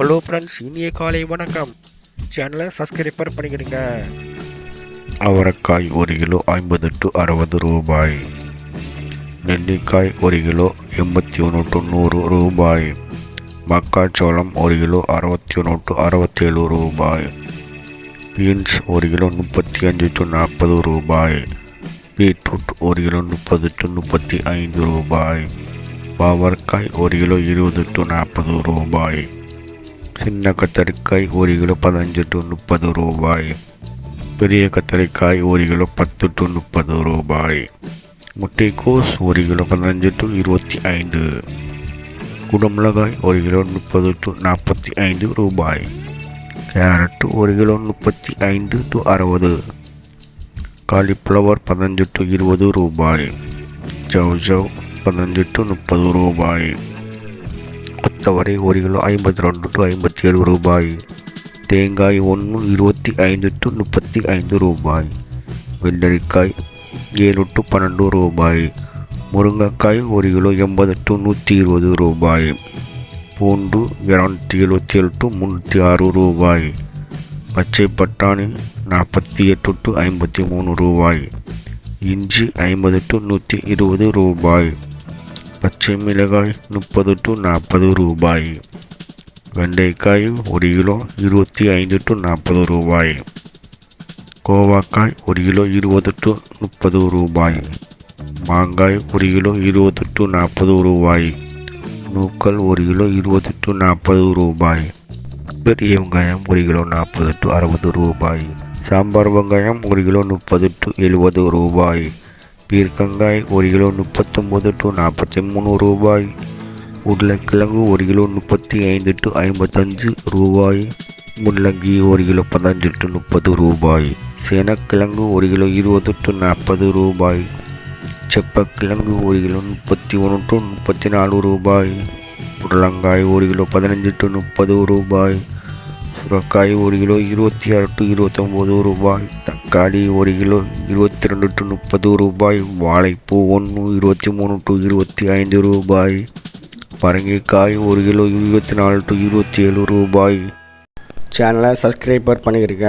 Hello friends இனிய காலை வணக்கம். சேனலை சப்ஸ்கிரைபர் பண்ணிக்கிறீங்க அவரைக்காய் ஒரு கிலோ ஐம்பது டு அறுபது ரூபாய். நெல்லிக்காய் ஒரு கிலோ எண்பத்தி ஒன்று டு நூறு ரூபாய். மக்காச்சோளம் ஒரு கிலோ அறுபத்தி ஒன்று டு அறுபத்தேழு ரூபாய். பீன்ஸ் ஒரு கிலோ முப்பத்தி அஞ்சு டு நாற்பது ரூபாய். பீட்ரூட் ஒரு கிலோ முப்பது டு முப்பத்தி ஐந்து ரூபாய். பாவற்காய் ஒரு கிலோ இருபது டு நாற்பது ரூபாய். சின்ன கத்தரிக்காய் ஒரு கிலோ பதினஞ்சு டு முப்பது ரூபாய். பெரிய கத்தரிக்காய் ஒரு கிலோ பத்து டு முப்பது ரூபாய். முட்டைக்கோஸ் ஒரு கிலோ பதினஞ்சு டு இருபத்தி ஐந்து. குடமிளகாய் ஒரு கிலோ முப்பது டு நாற்பத்தி ஐந்து ரூபாய். கேரட் ஒரு கிலோ முப்பத்தி ஐந்து டு அறுபது. காலிஃப்ளவர் பதினஞ்சு டு இருபது ரூபாய். ஜவ் ஜவ் பதினஞ்சு டு முப்பது ரூபாய். கொத்தவரை ஒரு கிலோ ஐம்பத்தி ரெண்டு டு ஐம்பத்தி ஏழு ரூபாய். தேங்காய் ஒன்று இருபத்தி ஐந்து டு முப்பத்தி ஐந்து ரூபாய். வெள்ளரிக்காய் ஏழு டு பன்னெண்டு ரூபாய். முருங்கைக்காய் ஒரு கிலோ எண்பது டு நூற்றி இருபது ரூபாய். பூண்டு இரநூத்தி எழுபத்தி ஏழு டு முந்நூற்றி ஆறு ரூபாய். பச்சை பட்டாணி நாற்பத்தி எட்டு டு ஐம்பத்தி மூணு ரூபாய். இஞ்சி ஐம்பது டு நூற்றி இருபது ரூபாய். பச்சை மிளகாய் முப்பது டு நாற்பது ரூபாய். வெண்டைக்காய் ஒரு கிலோ இருபத்தி ஐந்து டு நாற்பது ரூபாய். கோவாக்காய் ஒரு கிலோ இருபது டு முப்பது ரூபாய். மாங்காய் ஒரு கிலோ இருபது டு நாற்பது ரூபாய். நூக்கல் ஒரு கிலோ இருபது டு நாற்பது ரூபாய். பெரிய வெங்காயம் ஒரு கிலோ நாற்பது டு அறுபது ரூபாய். சாம்பார் வெங்காயம் ஒரு கிலோ முப்பது டு எழுபது ரூபாய். பீர்க்கங்காய் ஒரு கிலோ முப்பத்தொம்போது டு நாற்பத்தி மூணு ரூபாய். உருளைக்கிழங்கு ஒரு கிலோ முப்பத்தி ஐந்து டு ஐம்பத்தஞ்சு ரூபாய். முள்ளங்கி ஒரு கிலோ பதினஞ்சு டு முப்பது ரூபாய். சேனக்கிழங்கு ஒரு கிலோ இருபது டு நாற்பது ரூபாய். செப்பக்கிழங்கு ஒரு கிலோ முப்பத்தி ஒன்று டு முப்பத்தி நாலு ரூபாய். புடலங்காய் ஒரு கிலோ பதினஞ்சு டு முப்பது ரூபாய். சுரக்காய் ஒரு கிலோ இருபத்தி ஆறு டு இருபத்தொம்போது ரூபாய். தக்காளி ஒரு கிலோ இருபத்தி ரெண்டு டு முப்பது ரூபாய். வாழைப்பூ ஒன்று இருபத்தி மூணு டு இருபத்தி ஐந்து ரூபாய். பரங்கிக்காய் ஒரு கிலோ இருபத்தி நாலு டு இருபத்தி ஏழு ரூபாய். சேனலை சப்ஸ்கிரைபர் பண்ணிக்கிறீங்க